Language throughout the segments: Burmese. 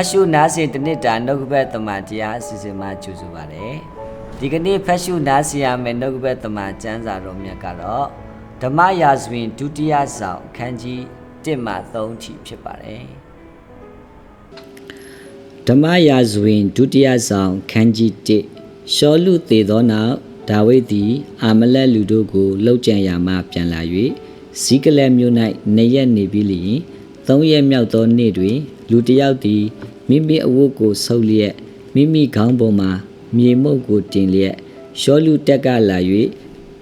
တ်ရှုနားစဉ်တစ်နှစ်တာနှုတ်ကပတ်တမန်တရားအစီအစဉ်မှာကြိုဆိုပါရစေဒီကနေ့ဖတ်ရှုနားဆင်ရမယ့်နှုတ်ကပတ်တမန်ကျမ်းစာတော်မြတ်ကတော့ဓမ္မရာဇဝင်ဒုတိယဆောင်အခန်းကြီး1မှ3ထိဖြစ်ပါတယ်ဓမ္မရာဇဝင်ဒုတိယဆောင်ခန်းကြီး1ရှောလူသေသောနောက်ဒါဝိဒ်သည်အာမလက်လူတို့ကိုလှုပ်ကြံရာမှပြန်လာ၍ဇီကလက်မြို့၌နေရက်နေပြီးလျင်သုံးရက်မြောက်သောနေ့တွင် လူတစ်ယောက်သည်မိမိအဝတ်ကိုဆုပ်လျက်မိမိခေါင်းပေါ်မှမြေမှုန့်ကိုတင်လျက်ရှောလူတက်ကလာ၍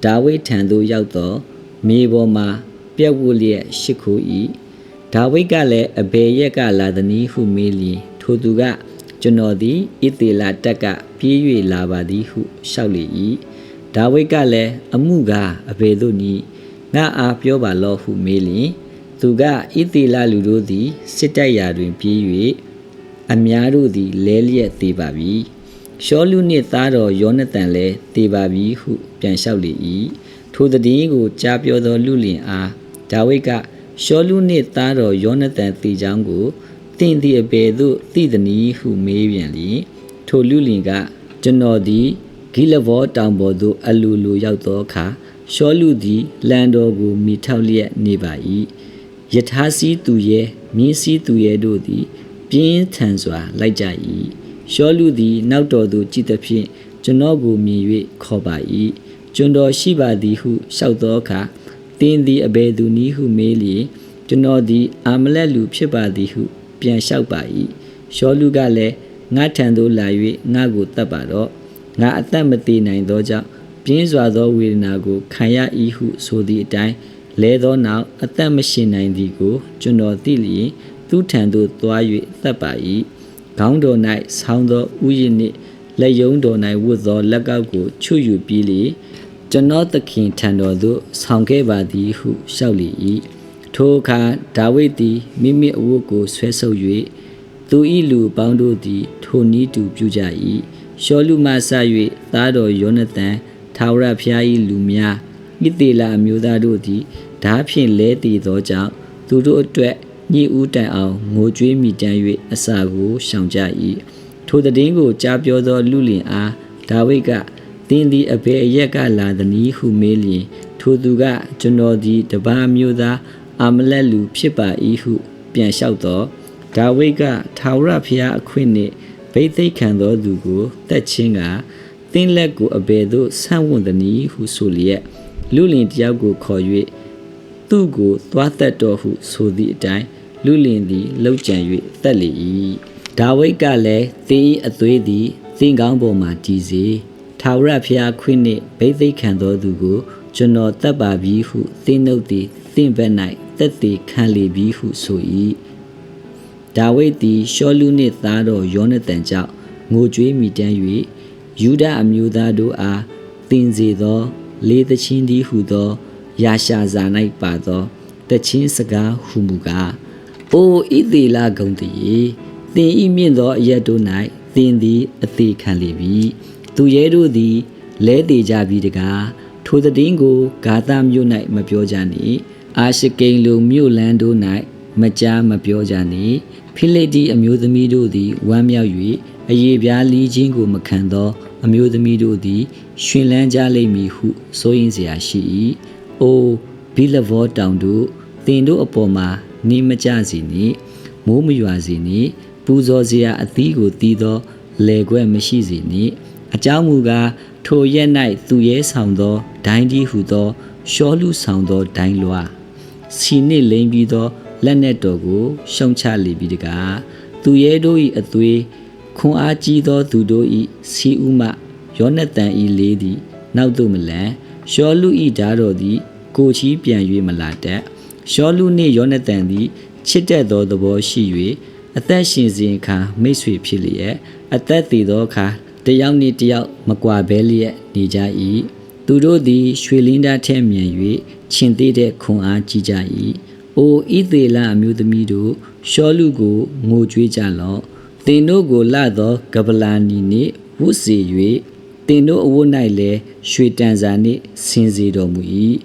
ဒါဝိဒ်ထံသို့ရောက်သောမြေပေါ်မှပြက်ဝတ်လျက်ရှိခိုး၏ဒါဝိဒ်ကလည်းအဘယ်ရက်ကလာသနည်းဟုမေးလျင်ထိုသူကကျွန်တော်သည်ဣသေလတက်ကပြေး၍လာပါသည်ဟုလျှောက်လေ၏ဒါဝိဒ်ကလည်းအမှုကားအဘယ်သို့နည်းငါအားပြောပါလော့ဟုမေးလျင် သူကဣသေလလူတို့သည်စစ်တိုက်ရာတွင်ပြေး၍အများတို့သည်လဲလျက်သေးပါပြီရှောလူနှင့်သားတော်ယောနသန်လည်းသေးပါပြီဟု ပြန်လျှောက်လေ၏ထိုတည်င်းကိုကြားပြောသောလူလင်အားဒါဝိဒ်ကရှောလူနှင့်သားတော်ယောနသန်သေကြောင်းကိုသင်သည်အဘယ်သို့သိသနည်းဟုမေးပြန်လျင်ထိုလူလင်ကကျွန်တော်သည်ဂိလဘောတောင်ပေါ်သို့အလူလူရောက်သောအခါရှောလူသည်လန်တော်ကိုမိထောက်လျက်နေပါ၏ ယထာစီးသူရဲ့မြင်းစည်းသူရဲ့တို့သည် ပြင်းထန်စွာ လိုက်ကြ၏ရှောလူသည် နောက်တော်သို့ကြည်သဖြင့်ကျွန်တော်ကိုမြင်၍ခေါ်ပါ၏ကျွန်တော်ရှိပါသည်ဟုလျှောက်သောအခါတင်းသည်အဘယ်သူနည်းဟုမေးလျင်ကျွန်တော်သည်အာမလက်လူဖြစ်ပါသည်ဟု ပြန်လျှောက်ပါ၏ရှောလူကလည်းငါထံသို့လာ၍ငါကိုတတ်ပါတော့ငါအသက်မသေးနိုင်သောကြောင့်ပြင်းစွာသောဝေဒနာကိုခံရ၏ဟုဆိုသည့်အတိုင်း လဲသောနောက်အသက်မရှင်နိုင်သည်ကိုကျွန်တော်သိလျင်သူထံသို့သွား၍သက်ပါ၏ခေါင်းတော်၌ဆောင်းသောဥယျာဉ်နှင့်လက်ယုံတော်၌ဝတ်သောလက်ကောက်ကိုချွတ်ယူပြီးလေကျွန်တော်သခင်ထံတော်သို့ဆောင်ခဲ့ပါသည်ဟုလျှောက်လေ၏ထိုအခါဒါဝိဒ်သည်မိမိအဝတ်ကိုဆွဲဆုပ်၍သူ၏လူပေါင်းတို့သည် ထိုနည်းတူပြုကြ၏ရှောလူမှဆ၍သားတော်ယောနသန်ထာဝရဘုရား၏လူများ ဣသေလအမျိုးသားတို့သည်ဓာဖြင့်လဲတည်သောကြောင့်သူတို့အတွက်ညှိဦးတန်အောင်ငိုကြွေးမိတမ်း၍အစာကိုရှောင်ကြ၏ထိုတည်င်းကိုကြားပြောသောလူလင်အားဒါဝိဒ်ကသင်သည်အဘယ်အရက်ကလာသနည်းဟုမေးလျင် ထိုသူကကျွန်တော်သည်တပါးမျိုးသားအာမလက်လူဖြစ်ပါ၏ဟု ပြန်လျှောက်တော့ဒါဝိဒ်ကထာဝရဘုရားအခွင့်နှင့်ဗိသိက်ခံသောသူကိုတက်ချင်းကသင်လက်ကိုအဘယ်သို့ဆန့်ဝံ့သည်နည်းဟုဆိုလျက် လူလင်တယောက်ကိုခေါ်၍သူ့ကိုသွားသက်တော်ဟုဆိုသည့်အတိုင်းလူလင်သည်လှုပ်ကြံ၍သက်လေ၏ဒါဝိဒ်ကလည်းသင်၏အသွေးသည်သင်ကောင်းပေါ်မှတည်စေထာဝရဘုရားခွင့်နှင့်ဗိသိက်ခံသောသူကိုကျွန်တော်တတ်ပါပြီဟုသင်နှုတ်သည်သင်ဘက်၌တက်တည်ခံလေပြီဟုဆို၏ဒါဝိဒ်သည်ရှောလူနှင့်သားတော်ယောနသန်ကြောင့်ငိုကြွေးမိတမ်း၍ယူဒအမျိုးသားတို့အားသင်စေသော လေးသချင်းသည်ဟုသောရာရှာဇာ၌ပါသောတချင်းစကားဟုမူကားအိုဣသေလဂုံတည်းသင်ဤမြင့်သောအရက်တို့၌သင်သည်အသေးခံလေပြီသူရဲတို့သည်လဲသေးကြပြီတကားထိုတည်င်းကိုဂါသမြို့၌မပြောကြနှင့်အာရှကိန်လူမြို့လန်းတို့၌မကြားမပြောကြနှင့်ဖိလိတိအမျိုးသမီးတို့သည်ဝမ်းမြောက်၍ အယေပြားလီးခြင်းကိုမခံသော အမျိုးသမီးတို့သည်ရှင်လန်းကြလိမ့်မည်ဟုစိုးရင်เสียရှိ၏။အိုဘီလဘောတောင်တို့သင်တို့အပေါ်မှာနေမကြစေနှင့်မိုးမရွာစေနှင့်ပူဇော်စရာအသီးကိုတီးသောလေခွက်မရှိစေနှင့်အကြောင်းမူကားထိုရက်၌သူရဲဆောင်သောဒိုင်းကြီးဟုသော ရှောလူဆောင်သောဒိုင်းလွားစီနှင့်လိမ်ပြီးသောလက်နက်တော်ကိုရှုံချလေပြီးတကားသူရဲတို့၏အသွေး ခွန်အားကြီးသောသူတို့၏စီဥမယောနသန်၏လေးသည် နောက်သို့မလန်ရှောလူ၏ဓာတော်သည် ကိုချီးပြန်၍မလာတတ်ရှောလူနှင့်ယောနသန်သည်ချစ်တတ်သောသဘောရှိ၍အသက်ရှင်စဉ်အခါမိတ်ဆွေဖြစ်လျက်အသက်သေးသောအခါတယောက်နှင့်တယောက်မကွာဘဲလျက်နေကြ၏သူတို့သည် ရွှေလင်းသားထဲမြင်၍ရှင်သေးတဲ့ခွန်အားကြီးကြ၏အိုဣသေလအမျိုးသမီးတို့ရှောလူကိုငိုကြွေးကြလော့ သင်တို့ကိုလသောကပလာနီနှင့်ဝုစေ၍တင်တို့အဝတ်၌လည်းရွှေတန်စာနှင့်ဆင်စေတော်မူ၏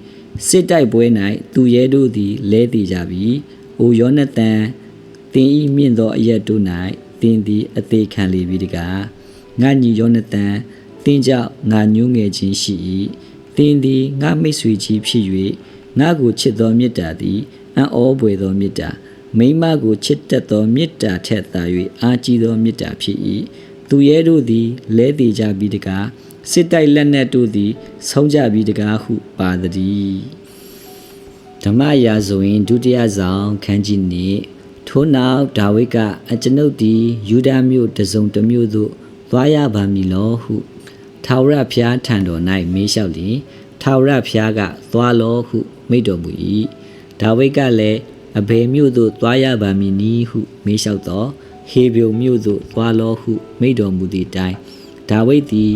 စစ်တိုက်ပွဲ၌သူရဲတို့သည်လဲတည်ကြပြီ။အိုယောနသန်တင်ဤမြင့်သောအရက်တို့၌သသင်သည်အသေးခံလေပြီတကားငါညီယောနသန်သင်ကြောင့်ငါညှိုးငယ်ခြင်းရှိ၏သင်သည်ငါမိတ်ဆွေကြီးဖြစ်၍ငါကိုချစ်သောမေတ္တာသည်အံ့ဩပွေသောမေတ္တာ မိမကိုချစ်တတ်သောမေတ္တာထက်သာ၍အာကြီးသောမေတ္တာဖြစ်၏သူရဲတို့သည်လဲတည်ကြပြီးတကားစစ်တိုက်လက်နက်တို့သည် ဆုံးကြပြီးတကားဟုပါသည်ဓမ္မရာဇဝင်ဒုတိယဆောင်ခန်းကြီးနှင့်ထို့နောက်ဒါဝိဒ်ကအကျွန်ုပ်သည်ယူဒာမြို့တစုံတစ်မြို့သို့သွားရပါမည်လောဟုထာဝရဘုရားထံတော်၌မေးလျှောက်လျင်ထာဝရဘုရားကသွားလောဟုမိန့်တော်မူ၏ဒါဝိဒ်ကလည်း အဘယ်မြို့သို့သွားရပါမည်နည်းဟုမေးလျှောက်တော့ဟေဗြုန်မြို့သို့သွားလောဟုမိန့်တော်မူသည့်တိုင်ဒါဝိဒ်သည်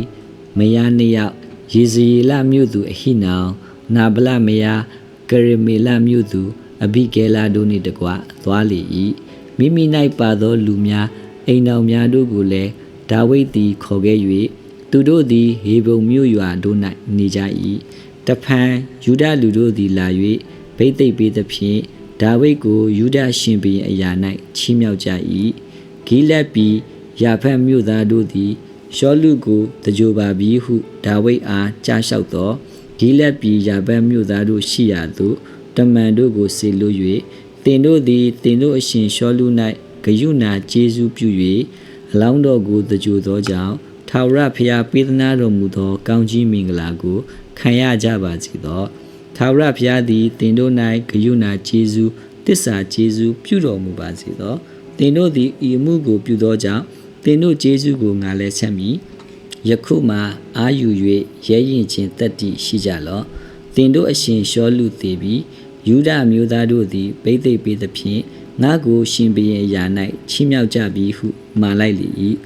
မယားနှစ်ယောက်ယေဇရေလမြို့သူအဟိနောင်နာဗလမယားကရမေလမြို့သူအဘိဂဲလာတို့နှင့်တကွသွားလေ၏မိမိ၌ပါသောလူများအိမ်တော်များတို့ကိုလည်းဒါဝိဒ်သည်ခေါ်ခဲ့၍သူတို့သည်ဟေဘုံမြို့ရွာတို့၌နေကြ၏တဖန်ယူဒလူတို့သည်လာ၍ဗိသိက်ပေးသဖြင့် ဒါဝိဒ်ကိုယူဒရှင်ဘုရင်အရာ၌ချီးမြှောက်ကြ၏ဂိလက်ပြီးယာဖတ်မြို့သားတို့သည်ရှောလူကိုတကြိုပါပြီဟုဒါဝိဒ်အားကြားလျှောက်သောဂိလက်ပြီးယာဖတ်မြို့သားတို့ရှိရာသို့တမန်တို့ကိုစေလွှတ်၍တင်တို့သည်တင်တို့အရှင်ရှောလူ၌ဂယုဏကျေးဇူးပြု၍အလောင်းတော်ကိုတကြိုသောကြောင့်ထာဝရဘုရားပေးသနာတော်မူသောကောင်းကြီးမင်္ဂလာကိုခံရကြပါစေသော ထာဝရဘုရားသည်တင်တို့၌ဂယုဏကျေးဇူးတစ္ဆာကျေးဇူးပြုတော်မူပါစေသောတင်တို့သည်ဤမှုကိုပြုသောကြောင့်တင်တို့ကျေးဇူးကိုငါလည်းဆက်မည်ယခုမှအာယူ၍ရဲရင်ချင်းတက်တည်ရှိကြလော့တင်တို့အရှင်ရှောလူသေးပြီးယူဒအမျိုးသားတို့သည်ဗိသိက်ပေးသဖြင့်ငါကိုရှင်ဘရင်အရာ၌ချီးမြှောက်ကြပြီဟုမှာလိုက်လေ၏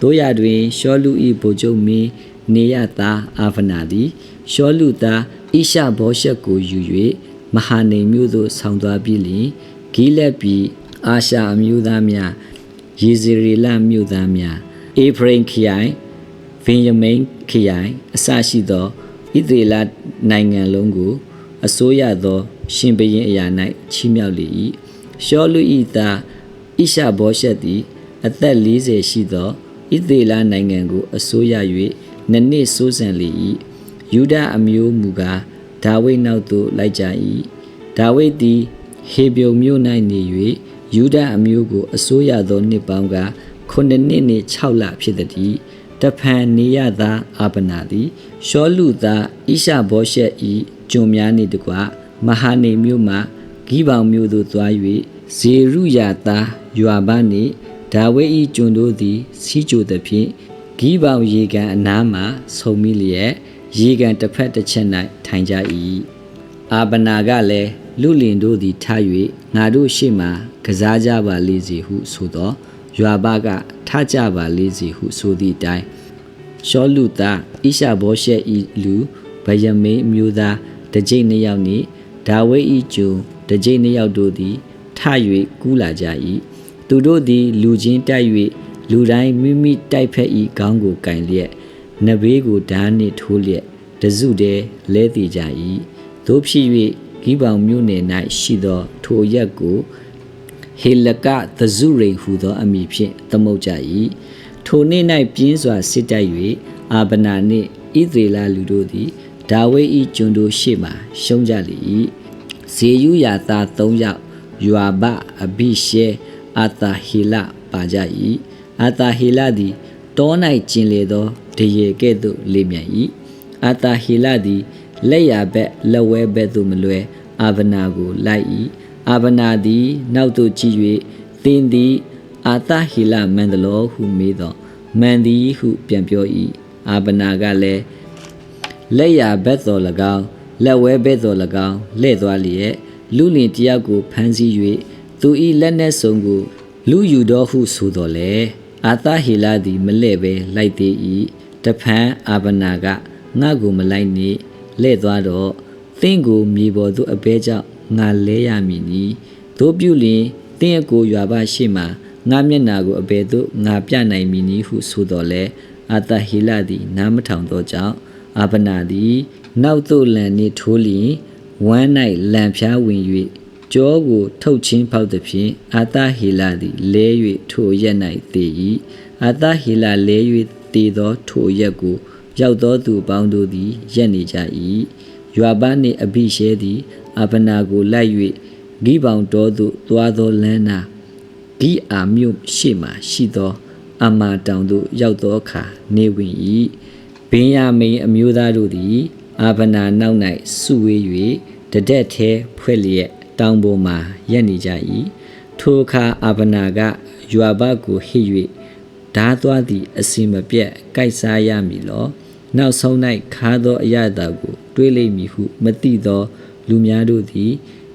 တို့ရတွင်ရှောလူ၏ဗိုလ်ချုပ်မင်းနေရသားအာဖနာသည် ရှောလူသားဣရှဘောရှက်ကိုယူ၍မဟာနေမြို့သို့ဆောင်းသွားပြီးလျှင်ဂိလက်ပြည်အာရှာအမျိုးသားများယေဇရေလမြို့သားများအေဖရင်ခရိုင်ဗင်ယမိန်ခရိုင်အစရှိသောဣသရေလနိုင်ငံလုံးကိုအစိုးရသောရှင်ဘရင်အရာ၌ချီးမြှောက်လေ၏ရှောလူဤသားဣရှဘောရှက်သည်အသက်40ရှိသောဣသေလနိုင်ငံကိုအစိုးရ၍နှစ်နှစ်စိုးစံလေ၏ ယူဒအမျိုးမူကားဒါဝိဒ်နောက်သို့လိုက်ကြ၏ဒါဝိဒ်သည်ဟေဗြုန်မြို့၌နေ၍ယူဒအမျိုးကိုအစိုးရသောနှစ်ပေါင်းက9နှစ်နှင့်6လဖြစ်သည်တဖန်နေရသာအာပနာသည်ရှောလူသားဣရှဘောရှက်ဤကျွန်များနှင့်တကွမဟာနေမြို့မှဂိဘောင်မြို့သို့သွား၍ဇေရုယာသားယွာဘနှင့်ဒါဝိဒ်၏ကျွန်တို့သည်စီးကြိုသဖြင့်ဂိဘောင်ရေကန်အနားမှဆုံမိလျက် ရေကန်တစ်ဖက်တစ်ချက်၌ထိုင်ကြ၏အာဗနာကလည်းလူလင်တို့သည်ထား၍ငါတို့ရှေ့မှကစားကြပါလေစေဟုဆိုသောယွာဘကထကြပါလေစေဟုဆိုသည့်အတိုင်းရှောလူသားဣရှာဘောရှက်ဤလူဗယမေမျိုးသားတကြိတ်နှစ်ယောက်နှင့်ဒါဝိဒ်ဤကျူတကြိတ်နှစ်ယောက်တို့သည်ထ၍ကူးလာကြ၏သူတို့သည် လူချင်းတိုက်၍လူတိုင်းမိမိတိုက်ဖက်ဤခေါင်းကိုကင်လျက် နဘေးကိုဓာတ်နှင့်ထိုးလျက်တစုတည်းလဲတည်ကြ၏တို့ဖြစ်၍ဂိဘောင်မြို့နယ်၌ရှိသော ထိုရက်ကိုဟေလကသဇုရိန်ဟူသော အမည်ဖြင့်သမုတ်ကြ၏ထိုနေ့၌ပြင်းစွာစစ်တိုက်၍အာဗနာနှင့်ဣသေလလူတို့သည်ဒါဝိဒ်၏ကျွန်တို့ရှေ့မှရှုံးကြလေ၏ဇေယုယာသား၃ယောက်ယွာဘအဘိရှေအာတာဟီလပါကြ၏အာတာဟီလသည် တော၌ကျင်လေသောတရေကဲ့သို့လေမြန်၏အာတာဟီလသည်လက်ရဘက်လက်ဝဲဘက်သို့မလွဲအာဗနာကိုလိုက်၏အာဗနာသည် နောက်သို့ကြည့်၍သင်သည်အာတာဟီလမန္တလောဟုမေးသောမန်သည်ဟုပြန်ပြော၏အာဗနာကလည်းလက်ရဘက်တော်၎င်းလက်ဝဲဘက်တော်၎င်းလှဲ့သွားလျက်လူလင်တယောက်ကိုဖမ်းဆီး၍သူ၏လက်နက်စုံကိုလူယူတော်ဟုဆိုတော်လေ အာသဟီလာသည်မလဲ့ပဲလိုက်သေး၏တဖန်အာဗနာကငါ့ကိုမလိုက်နေလဲ့သွားတော့သင်ကိုမြေပေါ်သို့အဘဲကြောင့်ငါလဲရမည်နီတို့ပြုလျင်သင်အကိုရွာပါရှိမှငါမျက်နာကိုအဘဲသို့ငါပြနိုင်မည်နီဟုဆိုတော်လေအာသဟီလာသည်နားမထောင်သောကြောင့်အာဗနာသည် နောက်သို့လန်နှင့်ထိုးလျင်ဝမ်း၌လံဖျားဝင်၍ ကြောကိုထုတ်ချင်းဖောက်သည်ဖြင့်အာသဟေလသည်လဲ၍ထိုရက်၌တည်၏အာသဟေလလဲ၍တည်သောထိုရက်ကိုရောက်သောသူပေါင်းတို့သည်ရက်နေကြ၏ယွာဘနှင့်အဘိရှဲသည်အဗနာကိုလိုက်၍ဂိပောင်တော်သို့သွားသောလမ်းနာဂိအာမြို့ရှေ့မှရှိသော အမာတောင်သို့ရောက်သောအခါနေဝင်၏ဘင်ယာမိန်အမျိုးသားတို့သည်အာဗနာနောက်၌စုဝေး၍တတက်သေးဖွဲ့လျက် တောင်ပေါ်မှရက်နေကြ၏ထိုအခါအာဗနာကယွာဘကိုဟစ်၍ဓာသွားသည့်အစီမပြတ်ကြိုက်စားရမည်လောနောက်ဆုံး၌ခါသောအရသာကို တွေးလိမ့်မည်ဟုမသိသော လူများတို့သည်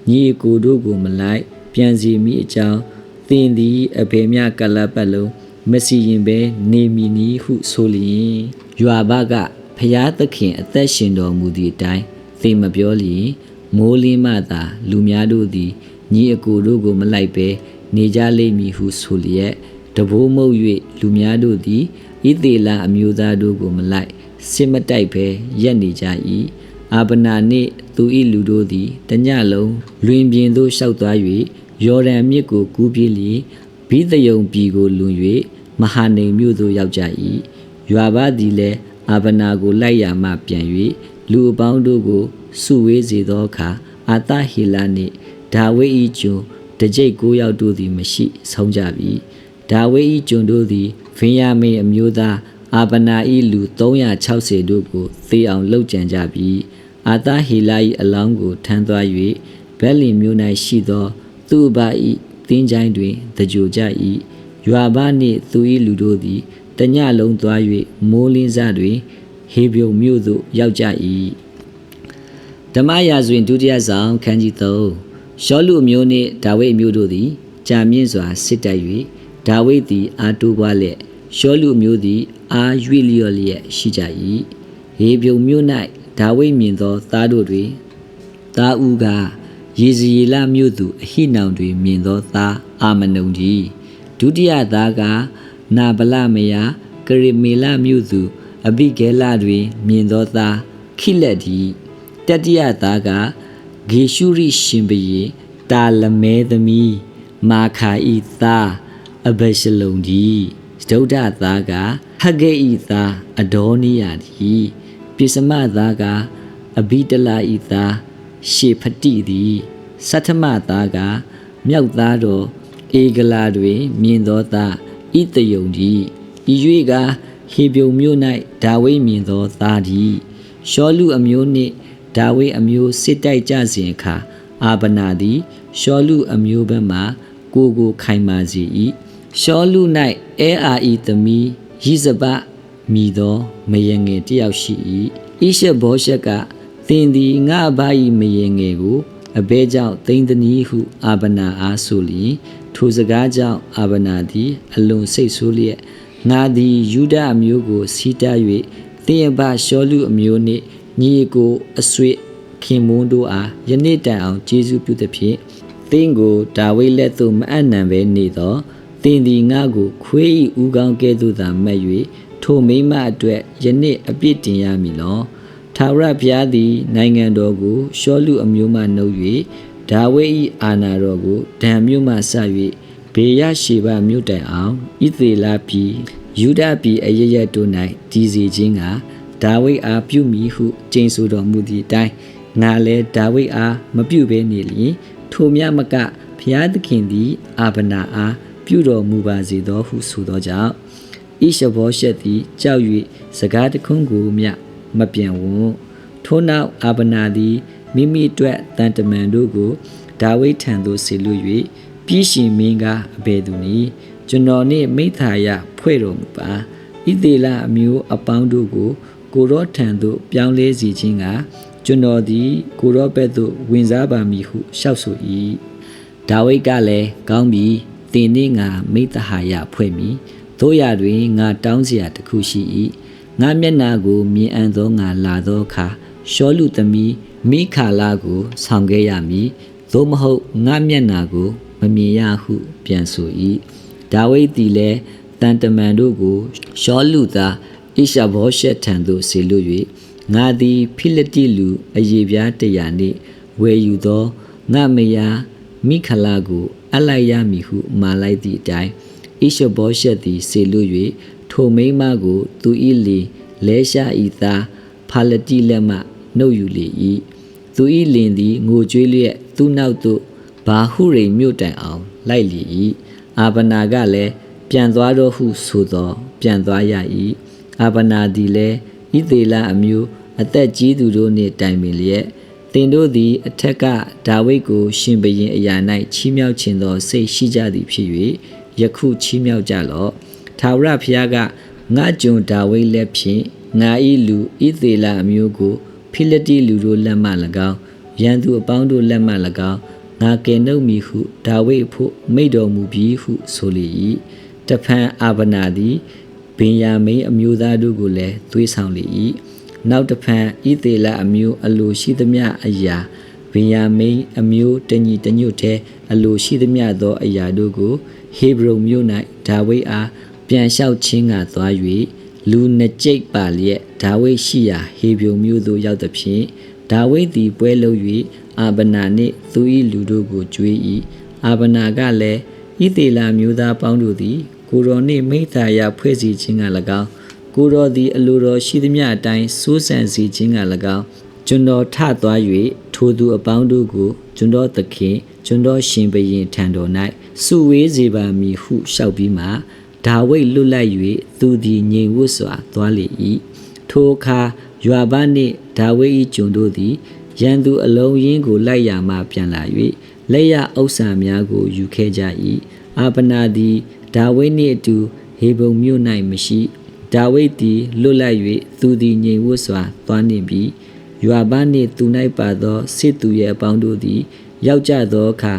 ညီအကိုတို့ကိုမလိုက်ပြန်စီမိအကြောင်းသင်သည်အဖေမြကလပ်ပတ်လုံးမစီရင်ပဲနေမည်နီဟုဆိုလျင်ယွာဘကဖျားသခင်အသက်ရှင်တော်မူသည့်အတိုင်းသင်မပြောလျင် မိုးလင်းမှသာလူများတို့သည်ညီအကိုတို့ကိုမလိုက်ပဲနေကြလိမ့်မည်ဟုဆိုလျက်တဘိုးမုတ်၍လူများတို့သည်ဣသေလအမျိုးသားတို့ကိုမလိုက်စစ်မတိုက်ပဲရက်နေကြ၏အာဗနာနှင့်သူ၏လူတို့သည်တညလုံးလွင်ပြင်သို့ရှောက်သွား၍ယော်ဒန်မြစ်ကိုကူးပြေးလျင်ဘိသယုံပြည်ကိုလွန်၍မဟာနေမြို့သို့ရောက်ကြ၏ယွာဘသည်လည်းအာဗနာကိုလိုက်ရမှပြန်၍လူအပေါင်းတို့ကို စုဝေးစေသောအခါအာသဟေလနှင့်ဒါဝိဒ်၏ကျွန်တကြိတ်ကိုရောက်တို့သည်မရှိ ဆုံးကြပြီဒါဝိဒ်၏ကျွန်တို့သည်ဗင်ယာမိန်အမျိုးသားအာဗနာ၏လူ360တို့ကိုသေအောင်လှုပ်ကြံကြပြီးအာသဟေလ၏အလောင်းကိုထမ်းသွား၍ဗက်လင်မြို့၌ရှိသော သူ့ဘာ၏တင်းချိုင်းတွင်တကြိုကြ၏ယွာဘနှင့်သူ၏လူတို့သည်တညလုံးသွား၍မိုးလင်းစတွင်ဟေဗျုံမြို့သို့ရောက်ကြ၏ ဓမ္မရာဇဝင်ဒုတိယဆောင်ခန်းကြီး3ရှောလူအမျိုးနှင့်ဒါဝိဒ်အမျိုးတို့သည်ကြာမြင့်စွာစစ်တိုက်၍ဒါဝိဒ်သည် အာတိုးပွားလျက်ရှောလူအမျိုးသည် အာရွေလျော်လျက်ရှိကြ၏ဟေဗျုံမြို့၌ဒါဝိဒ်မြင်သောသားတို့တွင်သားဦးကယေဇယေလမြို့သူအဟိနောင်တွင်မြင်သောသားအာမနုံကြီးဒုတိယသားကနာဗလမယာကရိမေလမြို့သူအဘိဂဲလတွင်မြင်သောသားခိလက်ဒီ တတိယသားကဂေရှုရိရှင်ဘယေတာလမဲသမီးမာခာဤသားအဘရှလုံဒီဒုဒ္ဒသားကဟဂေဤသားအဒေါနိယဒီပိစမသားကအဘိတလာဤသားရှေဖတိသည်သတ္ထမသားကမြောက်သားတော်ဧဂလာတွင်မြင်သောသားဣတယုံဒီဤ၍ကဟေပြုံမြို့၌ဒါဝိမြင်သောသားဒီရှောလူအမျိုးနှင့် ဒါဝိအမျိုးစစ်တိုက်ကြစဉ်အခါအာဗနာသည်ရှောလူအမျိုးဘက်မှကိုကိုခိုင်မာစေ၏ရှောလူ၌အဲအာဤသမီးရိဇဘမိသောမယငယ်တယောက်ရှိ၏ဣရှဘောရှက်ကသင်သည်ငါအဘ၏မယငယ်ကိုအဘဲကြောင့်သိမ့်သနည်းဟုအာဗနာအားဆိုလျင်ထိုစကားကြောင့်အာဗနာသည် အလွန်စိတ်ဆိုးလျက်ငါသည်ယူဒအမျိုးကိုစီးတား၍သင်အဘရှောလူအမျိုးနှင့် ညီကိုအဆွေခင်မွန်းတို့အားယနေ့တိုင်အောင်ကျေးဇူးပြုသဖြင့်သင်ကိုဒါဝိလက်သို့မအပ်နံပဲနေသောသင်သည်ငါကိုခွေးဤဥကောင်းကဲ့သို့သာမှတ်၍ထိုမိမအတွက်ယနေ့အပြစ်တင်ရမည်လောထာဝရဘုရားသည် နိုင်ငံတော်ကိုရှောလူအမျိုးမှနှုတ်၍ဒါဝိဒ်၏အာဏာတော်ကိုဒံမြို့မှဆ၍ဘေရရှေဘမြို့တိုင်အောင်ဣသေလပြည်ယူဒပြည်အရရတို့၌တည်စီခြင်းက ဒါဝိဒ်အားပြုမိဟုကျိန်ဆိုတော်မူသည့်အတိုင်းငါလည်းဒါဝိဒ်အားမပြုဘဲနေလျင်ထိုမြမကဘုရားသခင်သည်အာဗနာအားပြုတော်မူပါစေသောဟုဆိုသောကြောင့်ဣရှဘောရှက်သည်ကြောက်၍စကားတခွန်းကိုမျှမပြန်ဝန်းထို့နောက်အာဗနာသည်မိမိအတွက်တန်တမန်တို့ကိုဒါဝိဒ်ထံသို့ဆေလွ၍ပြည်ရှင်မင်းကအဘယ်သူနည်းကျွန်တော်နှင့်မိသားရဖွဲ့တော်မူပါဣသေလအမျိုးအပေါင်းတို့ကို ကိုရောထံသို့ပြောင်းလဲစေခြင်းကကျွန်တော်သည်ကိုရောဘက်သို့ဝင်စားပါမည်ဟုလျှောက်ဆို၏ဒါဝိဒ်ကလည်းကောင်းပြီသင်နှင့်ငါမိတ္တဟာယဖွဲ့မည်တို့ရတွင်ငါတောင်းစရာတစ်ခုရှိ၏ငါမျက်နာကိုမြင်အံ့သောငါလာသောအခါရှောလူသမီးမိခါလာကို ဆောင်ခဲ့ရမည်သို့မဟုတ်ငါမျက်နာကို မမြင်ရဟု ပြန်ဆို၏ဒါဝိဒ်သည်လည်းတန်တမန်တို့ကိုရှောလူသား ဣရှဘောရှက်ထံသို့ဆေလွ၍ငါသည်ဖိလတိလူအယေပြားတရာနှင့်ဝယ်ယူသောငါမယာမိခလာကိုအပ်လိုက်ရမည်ဟုမှာလိုက်သည့်အတိုင်းဣရှဘောရှက်သည်စေလွတ်၍ထိုမိန်းမကို သူ၏လီလဲရှာဤသားဖာလတိလက်မှနှုတ်ယူလေ၏သူ၏လင်သည်ငိုကြွေးလျက်သူ့နောက်သို့ဘာဟုရိမ်မြို့တိုင်အောင်လိုက်လေ၏အာဗနာကလည်းပြန်သွားတော့ဟုဆိုသော ပြန်သွားရ၏ အာဗနာသည်လည်းဣသေလအမျိုးအသက်ကြီးသူတို့နှင့်တိုင်ပင်လျက်သင်တို့သည်အထက်ကဒါဝိဒ်ကိုရှင်ဘရင်အရာ၌ချီးမြှောက်ခြင်းသောစိတ်ရှိကြသည်ဖြစ်၍ယခုချီးမြှောက်ကြလော့ထာဝရဘုရားကငါကျွန်ဒါဝိဒ်လက်ဖြင့်ငါ၏လူဣသေလအမျိုးကိုဖိလတိလူတို့လက်မှ၎င်းရန်သူအပေါင်းတို့လက်မှ၎င်းငါကယ်နှုတ်မည်ဟုဒါဝိဒ်ဖို့မိတော်မူပြီးဟုဆိုလေ၏တဖန်အာဗနာသည် ဗင်ယာမိန်အမျိုးသားတို့ကိုလည်းသွေးဆောင်လေ၏နောက်တဖန်ဣသေလအမျိုးအလိုရှိသမျှအရာဗင်ယာမိန်အမျိုးတညီတညွတ်တဲ့အလိုရှိသမျှသောအရာတို့ကိုဟေဘရုန်မြို့၌ဒါဝိဒ်အားပြန်လျှောက်ခြင်းကသွား၍လူနှစ်ကြိတ်ပါလျက်ဒါဝိဒ်ရှိရာဟေဘရုန်မြို့သို့ရောက်သည်ဖြင့်ဒါဝိဒ်သည်ပွဲလုံး၍အာဗနာနှင့်သူ၏လူတို့ကိုကြွေး၏အာဗနာကလည်းဣသေလမျိုးသားပေါင်းတို့သည် ကိုရောနှင့်မိသားရဖွဲ့စည်းခြင်းက၎င်းကိုရောသည်အလိုတော်ရှိသမျှအတိုင်းစိုးစံစေခြင်းက၎င်းကျွန်တော်ထသွား၍ထိုသူအပေါင်းတို့ကိုကျွန်တော်သခင်ကျွန်တော်ရှင်ဘရင်ထံတော်၌စုဝေးစေပါမည်ဟုလျှောက်ပြီးမှဒါဝိဒ်လွတ်လပ်၍သူသည်ငြိမ်ဝတ်စွာသွားလေ၏ထိုအခါယွာဘနှင့်ဒါဝိဒ်၏ကျွန်တို့သည်ရန်သူအလုံးရင်းကိုလိုက်ရမှပြန်လာ၍လက်ရဥစ္စာများကိုယူခဲ့ကြ၏အာပနာသည် ဒါဝိဒ်နှင့်အတူဟေဘုံမြို့၌မရှိဒါဝိဒ်သည်လွတ်လပ်၍သူသည်ငြိမ်ဝတ်စွာသွားနေပြီးယွာဘနှင့်သူ၌ပါသောစစ်သူရဲ့အပေါင်းတို့သည်ရောက်ကြသောအခါ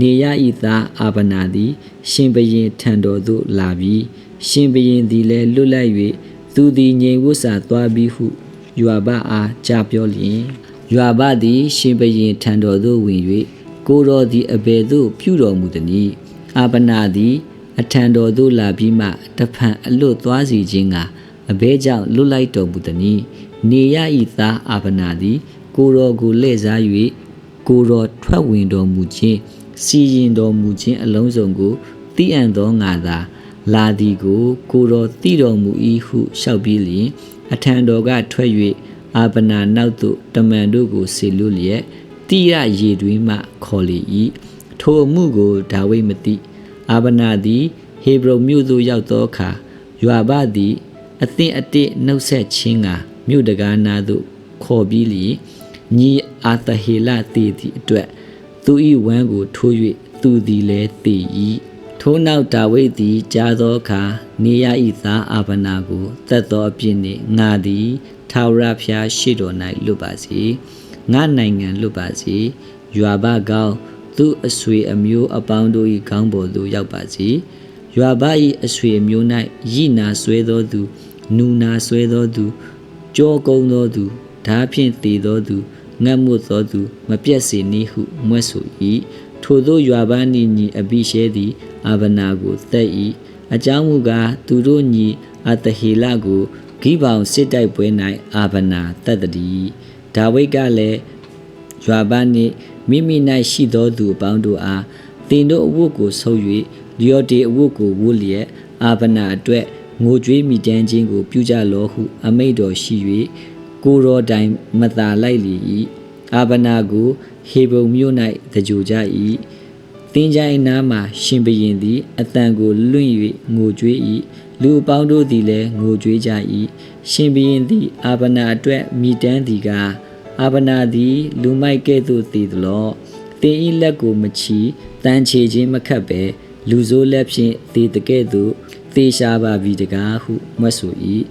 နေရဤသားအာဗနာသည် ရှင်ဘရင်ထံတော်သို့လာပြီးရှင်ဘရင်သည်လည်းလွတ်လပ်၍သူသည်ငြိမ်ဝတ်စွာသွားပြီးဟုယွာဘအားကြားပြောလျင်ယွာဘသည် ရှင်ဘရင်ထံတော်သို့ဝင်၍ကိုတော်သည်အဘယ်သို့ပြုတော်မူသနည်းအာဗနာသည် အထံတော်သို့လာပြီးမှတဖန်အလွတ်သွားစီခြင်းကအဘဲကြောင့်လွတ်လိုက်တော်မူသနည်းနေရဤသားအာဗနာသည် ကိုတော်ကိုလှည့်စား၍ကိုတော်ထွက်ဝင်တော်မူခြင်းစီရင်တော်မူခြင်းအလုံးစုံကိုသိအံ့သောငါသာလာသည်ကို ကိုတော်သိတော်မူ၏ဟုလျှောက်ပြီးလျင်အထံတော်ကထွက်၍အာဗနာနောက်သို့တမန်တို့ကိုဆေလွတ်လျက်တိရရေတွင်မှခေါ်လေ၏ထိုအမှုကိုဒါဝိဒ်မသိ အာဗနာသည်ဟေဘရုန်မြို့သို့ရောက်သောအခါယွာဘသည်အသင်အတစ်နှုတ်ဆက်ခြင်းကမြို့တကားနာသို့ခေါ်ပြီးလျင်ညီအာသဟေလတည်သည့်အတွက်သူ၏ဝမ်းကိုထိုး၍သူသည်လည်းတည်၏ထိုနောက်ဒါဝိဒ်သည်ကြားသောအခါနေရ၏သားအာဗနာကိုတတ်သောအပြစ်နှင့်ငါသည်ထာဝရဘုရားရှိတော်၌လွတ်ပါစေငါနိုင်ငံလွတ်ပါစေယွာဘကောင်း သူအဆွေအမျိုးအပေါင်းတို့၏ခေါင်းပေါ်သို့ရောက်ပါစေယွာဘ၏အဆွေအမျိုး၌ယိနာဆွဲသောသူနူနာဆွဲသောသူကြောကုန်းသောသူဓာဖြင့်တည်သောသူငတ်မွတ်သောသူမပြတ်စေနည်းဟုမွဲ့ဆို၏ထိုသောယွာဘန်ညီအဘိရှဲသည်အာဗနာကိုသက်၏အကြောင်းမူကားသူတို့ညီအတဟေလကိုဂိဘောင်စစ်တိုက်ပွဲ၌အာဗနာတတ်တည်းဒါဝိဒ်ကလည်းယွာဘန်နှင့် မိမိ၌ရှိသောသူအပေါင်းတို့အားတင်တို့အဝတ်ကိုဆုပ်၍လျော်တေအဝတ်ကိုဝတ်လျက်အာဗနာအတွက်ငိုကြွေးမိတမ်းခြင်းကိုပြုကြလောဟု အမိတ်တော်ရှိ၍ကိုရောတိုင်မသာလိုက်လီ၏အာဗနာကိုဟေဘုံမြို့၌တကြိုကြ၏တင်းကြိုင်နားမှရှင်ဘရင်သည်အတန်ကိုလွင့်၍ငိုကြွေး၏လူအပေါင်းတို့သည်လည်းငိုကြွေးကြ၏ရှင်ဘရင်သည်အာဗနာအတွက်မိတမ်းသည်က အာဗနာသည်လူမိုက်ကဲ့သို့တည်သလောတင်းဤလက်ကိုမချီတန်ချေခြင်းမခတ်ပဲလူဆိုးလက်ဖြင့်တည်တကဲ့သို့သေရှားပါပြီတကားဟုမွတ်ဆို၏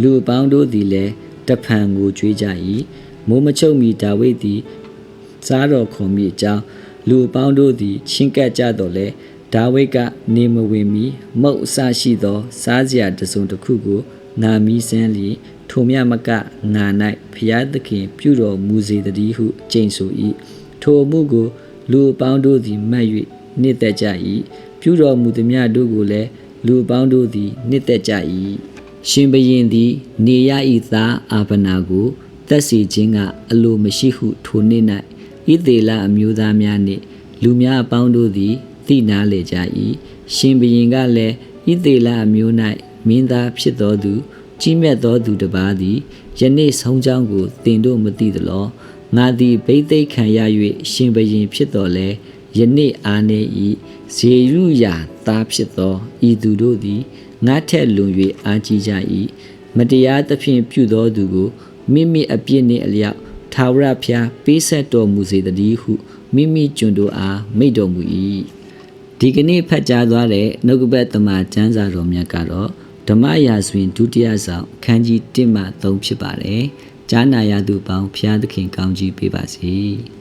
လူအပေါင်းတို့သည်လည်းတဖန်ကိုကြွေးကြ၏မိုးမချုပ်မီဒါဝိဒ်သည်စားတော်ခုံမိအကြောင်းလူအပေါင်းတို့သည်ချင်းကပ်ကြတော်လဲဒါဝိဒ်ကနေမဝင်မီမုတ်အစရှိသော စားစရာတစုံတစ်ခုကိုနာမီးစမ်းလျင် ထိုမြမကငါ၌ဖျားသခင်ပြုတော်မူစေတည်းဟုကြိမ်ဆို၏ထိုအမှုကိုလူအပေါင်းတို့သည်မှတ်၍နှစ်သက်ကြ၏ပြုတော်မူသည်များတို့ကိုလည်းလူအပေါင်းတို့သည်နှစ်သက်ကြ၏ရှင်ဘရင်သည် နေရ၏သားအာဗနာကိုတက်စီခြင်းကအလိုမရှိဟုထိုနေ့၌ဣသေလအမျိုးသားများနှင့်လူများအပေါင်းတို့သည်သိနာလေကြ၏ရှင်ဘုရင်ကလည်းဣသေလအမျိုး၌မင်းသားဖြစ်တော်သူ ကြီးမြတ်သောသူတစ်ပါးသည်ယနေ့ဆုံးကြောင်းကိုသင်တို့မသိသလောငါသည်ဗိသိက်ခံရ၍ရှင်ဘုရင်ဖြစ်တော်လဲယနေ့အာနေဤဇေရုယာသားဖြစ်သောဤသူတို့သည်ငါထက်လွန်၍အာကြီးကြ၏မတရားသဖြင့်ပြုသောသူကိုမိမိအပြစ်နှင့်အလျောက်ထာဝရဘုရားပေးဆက်တော်မူစေတည်းဟုမိမိကျွန်တို့အားမိန့်တော်မူ၏ဒီကနေ့ဖတ်ကြားသွားတဲ့နှုတ်ကပတ်သမာကျမ်းစာတော်မြတ်ကတော့ ဓမ္မရာဇဝင်ဒုတိယဆောင်အခန်းကြီး1မှ3ဖြစ်ပါတယ်ကြားနာရသူပေါင်းဖျားသခင်ကောင်းကြီးပေးပါစေ။